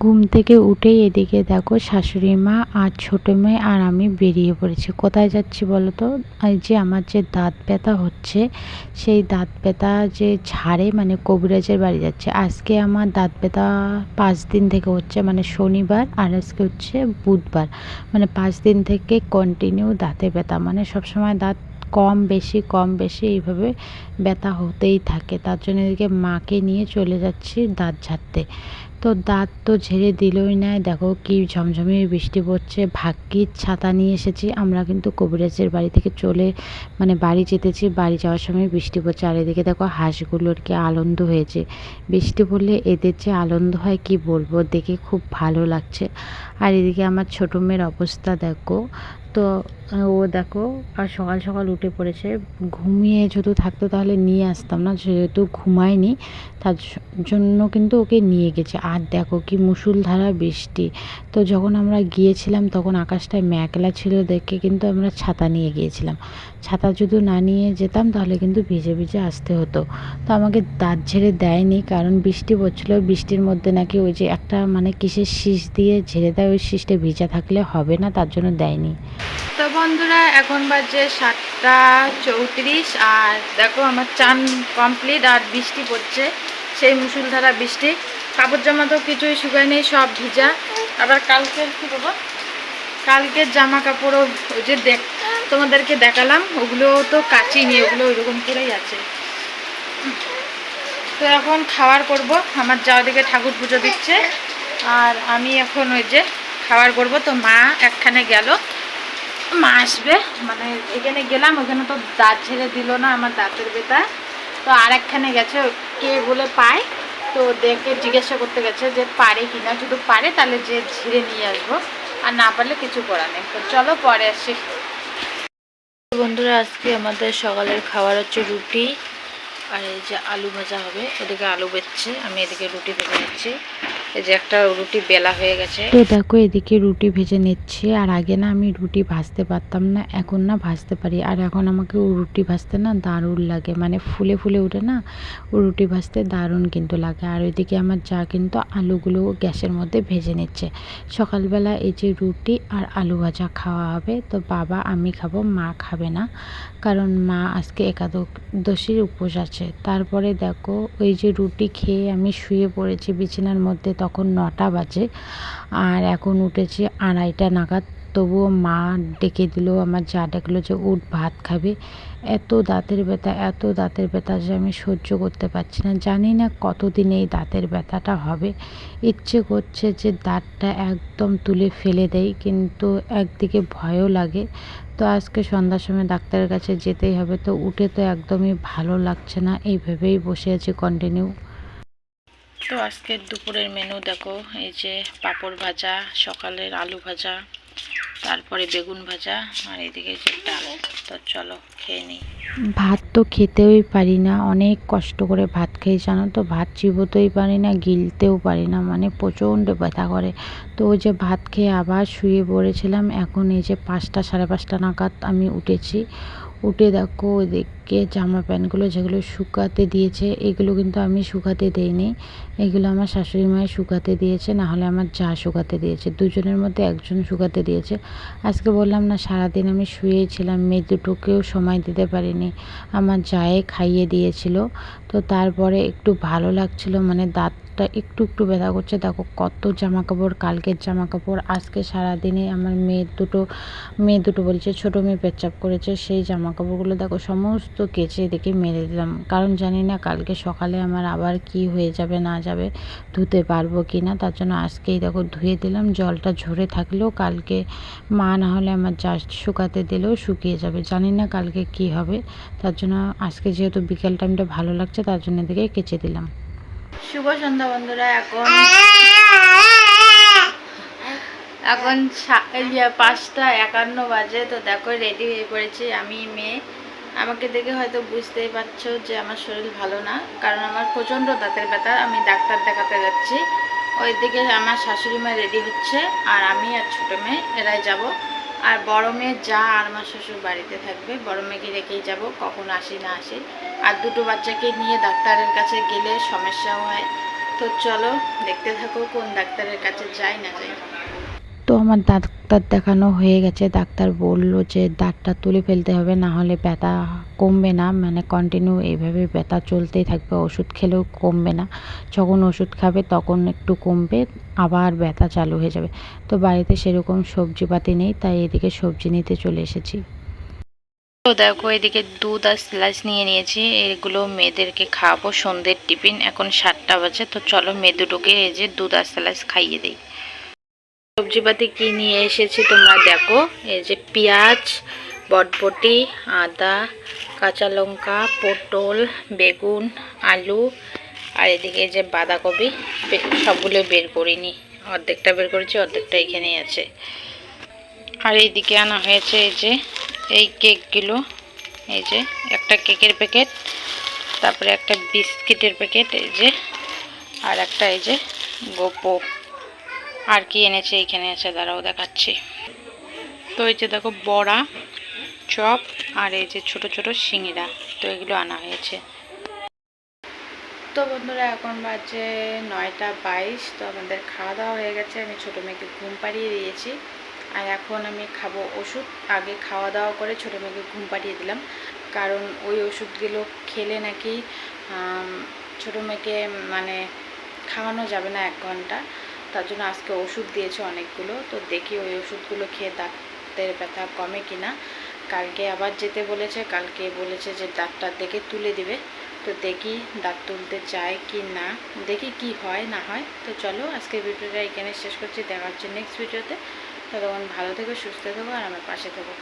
ঘুম থেকে উঠেই এদিকে দেখো শাশুড়ি মা আর ছোটো মেয়ে আর আমি বেরিয়ে পড়েছি। কোথায় যাচ্ছি বলো তো? এই যে আমার যে দাঁত ব্যথা হচ্ছে, সেই দাঁত ব্যথা যে ঝাড়ে মানে কবিরাজের বাড়ি যাচ্ছে। আজকে আমার দাঁত ব্যথা পাঁচ দিন থেকে হচ্ছে মানে শনিবার আর আজকে হচ্ছে বুধবার। মানে পাঁচ দিন থেকে কন্টিনিউ দাঁতে ব্যথা। মানে সবসময় দাঁত কম বেশি কম বেশি এইভাবে ব্যথা হতেই থাকে। তার জন্য এদিকে মাকে নিয়ে চলে যাচ্ছি দাঁত ঝাড়তে। তো দাঁত তো ঝেড়ে দিলই না। দেখো কি ঝমঝমে বৃষ্টি পড়ছে। ভাগ্যির ছাতা নিয়ে এসেছি। আমরা কিন্তু কবিরাজের বাড়ি থেকে চলে মানে বাড়ি যেতেছি। বাড়ি যাওয়ার সময় বৃষ্টি পড়ছে। আর এদিকে দেখো হাঁসগুলোর কি আনন্দ হয়েছে। বৃষ্টি পড়লে এদের যে আনন্দ হয়, কি বলব? দেখে খুব ভালো লাগছে। আর এদিকে আমার ছোটো মেয়ের অবস্থা দেখো। তো, ও দেখো, আর সকাল সকাল উঠে পড়েছে। ঘুমিয়ে যদি থাকতো তাহলে নিয়ে আসতাম না, যেহেতু ঘুমায়নি, তার জন্য কিন্তু ওকে নিয়ে গেছে। আর দেখো কি মুসুলধারা বৃষ্টি। তো যখন আমরা গিয়েছিলাম তখন আকাশটায় মেঘলা ছিল দেখে কিন্তু আমরা ছাতা নিয়ে গিয়েছিলাম। ছাতা যদি না নিয়ে যেতাম তাহলে কিন্তু ভিজে ভিজে আসতে হতো। তো আমাকে দাঁত ঝেড়ে দেয়নি, কারণ বৃষ্টি পড়ছিলো। বৃষ্টির মধ্যে নাকি ওই যে একটা মানে কিসের শীষ দিয়ে ঝেড়ে দেয়, ওই শীষটা ভিজা থাকলে হবে না, তার জন্য দেয়নি। তো বন্ধুরা, এখন বাজে সাতটা চৌত্রিশ আর দেখো আমার চান কমপ্লিট আর বৃষ্টি পড়ছে। সেই মুসুলধারা বৃষ্টি। কাপড় জামা তো কিছুই শুকায় নেই, সব ভিজা। আবার কালকের কি বাবা কালকের জামা কাপড়ও ওই যে দেখ, তোমাদেরকে দেখালাম ওগুলো তো কাচিনি ওগুলো ওইরকম করেই আছে। তো এখন খাওয়ার করব, আমার যাওয়া দিকে ঠাকুর পুজো দিচ্ছে, আর আমি এখন ওই যে খাওয়ার করব। তো মা একখানে গেল মা আসবে। মানে এখানে গেলাম, ওখানে তো দাঁত ছেড়ে দিল না আমার দাঁতের বেতা তো আর একখানে গেছে, কে বলে পায়। তো দেখে জিজ্ঞাসা করতে গেছে যে পারে কিনা যদি পারে তাহলে যে ঝিরে নিয়ে আসব। আর না পারলে কিছু করার নেই। তো চলো পরে আসি। বন্ধুরা, আজকে আমাদের সকালের খাবার হচ্ছে রুটি। আর এই যে আলু ভাজা হবে। এদিকে আলু বেচছে, আমি এদিকে রুটি ভেজে নিচ্ছি। এই যে একটা রুটি বেলা হয়ে গেছে। তো দেখো, এদিকে রুটি ভেজে নিচ্ছি, আর আগে না আমি রুটি ভাজতে পারতাম না, এখন না ভাজতে পারি। আর এখন আমাকে ও রুটি ভাজতে না দারুণ লাগে মানে ফুলে ফুলে উঠে না, ও রুটি ভাজতে দারুণ কিন্তু লাগে। আর ওইদিকে আমার যা কিন্তু আলুগুলো গ্যাসের মধ্যে ভেজে নিচ্ছে। সকালবেলা এই যে রুটি আর আলু ভাজা খাওয়া হবে, তো বাবা আমি খাব, মা খাবে না। কারণ মা আজকে একাদশীর উপোস আছে। তারপরে দেখো, ওই যে রুটি খেয়ে আমি শুয়ে পড়েছি বিছানার মধ্যে তখন নটা বাজে। আর এখন উঠেছি আড়াইটা নাগাদ। তবুও মা ডেকে দিল, আমার যা ডাকলো যে উঠ, ভাত খাবে। এত দাঁতের ব্যথা, এত দাঁতের ব্যথা যে আমি সহ্য করতে পারছি না। জানি না কতদিন এই দাঁতের ব্যথাটা হবে। ইচ্ছে করছে যে দাঁতটা একদম তুলে ফেলে দেয় কিন্তু একদিকে ভয়ও লাগে। তো আজকে সন্ধ্যার সময় ডাক্তারের কাছে যেতেই হবে। তো উঠে তো একদমই ভালো লাগছে না। এইভাবেই বসে আছি কন্টিনিউ তো আজকের দুপুরের মেনু দেখো, এই যে পাঁপড় ভাজা, সকালের আলু ভাজা, তারপরে বেগুন ভাজা, আর এদিকে যে ডাল। তো চলো খেয়ে নিই। ভাত তো খেতেই পারি না, অনেক কষ্ট করে ভাত খেয়ে জানো তো? ভাত চিবোতেই পারি না, গিলতেও পারি না মানে প্রচণ্ড ব্যথা করে। তো ওই যে ভাত খেয়ে আবার শুয়ে পড়েছিলাম, এখন এই যে পাঁচটা সাড়ে পাঁচটা নাগাদ আমি উঠেছি। উঠে দেখো ওদিকে জামা প্যান্টগুলো যেগুলো শুকাতে দিয়েছে, এগুলো কিন্তু আমি শুকাতে দেইনি। এগুলো আমার শাশুড়ি মায়ের শুকাতে দিয়েছে না হলে আমার যা শুকাতে দিয়েছে। দুজনের মধ্যে একজন শুকাতে দিয়েছে। আজকে বললাম না, সারাদিন আমি শুয়েছিলাম মেয়ে দুটোকেও সময় দিতে পারিনি। আমার জায়ে খাইয়ে দিয়েছিল। তো তারপরে একটু ভালো লাগছিল মানে দাঁতটা একটু একটু ব্যথা করছে। দেখো কত জামা কাপড় কালকের জামা কাপড় আজকে সারাদিনে আমার মেয়ে দুটো মেয়ে দুটো বলছে, ছোটো মেয়ে পেচ্চাপ করেছে, সেই জামা কাপড়গুলো দেখো সমস্ত কেচে দেখে মেরে দিলাম। কারণ জানি না কালকে সকালে আমার আবার কি হয়ে যাবে, না যাবে, ধুতে পারব কি না, তার জন্য আজকেই দেখো ধুয়ে দিলাম, জলটা ঝরে থাকলেও কালকে মা না হলে আমার জাস্ট শুকাতে দিলেও শুকিয়ে যাবে। জানি না কালকে কি হবে, তার জন্য আজকে যেহেতু বিকেল টাইমটা ভালো লাগছে, তার জন্য এদিকে কেচে দিলাম। শুভ সন্ধ্যা বন্ধুরা, এখন এখন পাঁচটা একান্ন বাজে, তো দেখো রেডি হয়ে পড়েছি আমি, মেয়ে। আমাকে দেখে হয়তো বুঝতেই পারছ যে আমার শরীর ভালো না, কারণ আমার প্রচণ্ড দাঁতের ব্যথা, আমি ডাক্তার দেখাতে যাচ্ছি। ওইদিকে আমার শাশুড়ি মা রেডি হচ্ছে, আর আমি আর ছোটো মেয়ে, এরাই যাব। আর বড় মেয়ে যা আর আমার শ্বশুর বাড়িতে থাকবে, বড় মেয়েকে রেখেই যাব, কখন আসি না আসি। আর দুটো বাচ্চাকে নিয়ে ডাক্তারের কাছে গেলে সমস্যা হয়। তো চলো, দেখতে থাকো কোন ডাক্তারের কাছে যাই না যাই। তো আমার ডাক্তার দেখানো হয়ে গেছে। ডাক্তার বলল যে, দাঁতটা তুলে ফেলতে হবে, না হলে ব্যথা কমবে না। মানে কন্টিনিউ এইভাবে ব্যথা চলতেই থাকবে। ওষুধ খেলেও কমবে না। যখন ওষুধ খাবে, তখন একটু কমবে, আবার ব্যথা চালু হয়ে যাবে। তো বাড়িতে সেরকম সবজিপাতি নেই, তাই এদিকে সবজি নিতে চলে এসেছি। তো দেখো, এদিকে দুধ আর স্লাইস নিয়ে নিয়েছি। এগুলো মেয়েদেরকে খাওয়াবো, সন্ধ্যের টিফিন। এখন সাতটা বাজে, তো চলো মেয়ে দুটোকে এই যে দুধ আর স্লাইস খাইয়ে দিই। সবজিপাতি কি নিয়ে এসেছি তোমরা দেখো। এই যে পেঁয়াজ, বটবটি, আদা, কাঁচা লঙ্কা, পটল, বেগুন, আলু আর এদিকে যে বাঁধাকপি সবগুলো বের করিনি। অর্ধেকটা বের করেছি, অর্ধেকটা এখানেই আছে। আর এইদিকে আনা হয়েছে এই যে, এই কেকগুলো। এই যে একটা কেকের প্যাকেট, তারপরে একটা বিস্কিটের প্যাকেট, এই যে, আর একটা এই যে গোপো আর কি এনেছে এইখানে আছে, দাঁড়াও দেখাচ্ছি। তো এই যে দেখো বড়া, চপ, আর এই যে ছোট ছোট সিঙ্গিরা তো এগুলো আনা হয়েছে। তো বন্ধুরা, এখন বাজে নয়টা বাইশ, তো আমাদের খাওয়া দাওয়া হয়ে গেছে। আমি ছোটো মেয়েকে ঘুম পাড়িয়ে দিয়েছি, আর এখন আমি খাব ওষুধ। আগে খাওয়া দাওয়া করে ছোটো মেয়েকে ঘুম পাড়িয়ে দিলাম, কারণ ওই ওষুধগুলো খেলে নাকি ছোটো মেয়েকে মানে খাওয়ানো যাবে না এক ঘণ্টা। তার জন্য আজকে ওষুধ দিয়েছে অনেকগুলো। তো দেখি ওই ওষুধগুলো খেয়ে দাঁতের ব্যথা কমে কি না কালকে আবার যেতে বলেছে, কালকে বলেছে যে দাঁতটা দেখে তুলে দিবে। তো দেখি দাঁত তুলতে চায় কি না, দেখি কি হয়, না হয়। তো চলো আজকে ভিডিওটা এখানে শেষ করছি। দেখা হচ্ছে নেক্সট ভিডিওতে। ততক্ষণ ভালো থেকো, সুস্থ থেকো, আর আমার পাশে থেকো।